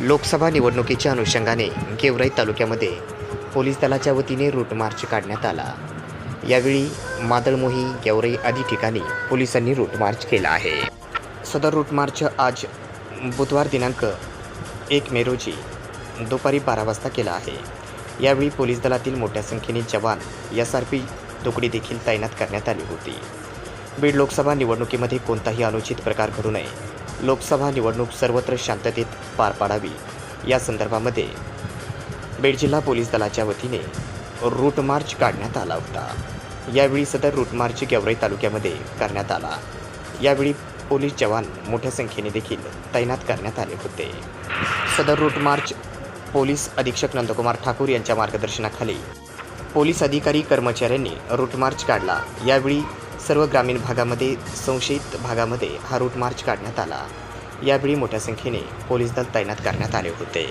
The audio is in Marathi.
लोकसभा निवडणुकीच्या अनुषंगाने गेवराई तालुक्यामध्ये पोलीस दलाच्या वतीने रूट मार्च काढण्यात आला. यावेळी मादळमोही गेवराई आदी ठिकाणी पोलिसांनी रूट मार्च केला आहे. सदर रूट मार्च आज बुधवार दिनांक एक मे रोजी दुपारी बारा वाजता केला आहे. यावेळी पोलीस दलातील मोठ्या संख्येने जवान एस आर पी तुकडी देखील तैनात करण्यात आली होती. बीड लोकसभा निवडणुकीमध्ये कोणताही अनुचित प्रकार घडू नये लोकसभा निवडणूक सर्वत्र शांततेत पार पाडावी. या संदर्भामध्ये बीड जिल्हा पोलीस दलाच्या वतीने रूट मार्च काढण्यात आला होता. यावेळी सदर रूट मार्च गेवराई तालुक्यामध्ये करण्यात आला. यावेळी पोलीस जवान मोठ्या संख्येने देखील तैनात करण्यात आले होते. सदर रूट मार्च पोलीस अधीक्षक नंदकुमार ठाकूर यांच्या मार्गदर्शनाखाली पोलीस अधिकारी कर्मचाऱ्यांनी रूट मार्च काढला. यावेळी सर्व ग्रामीण भागामध्ये संशयित भागामध्ये हा रूट मार्च काढण्यात आला. यावेळी मोठ्या संख्येने पोलीस दल तैनात करण्यात आले होते.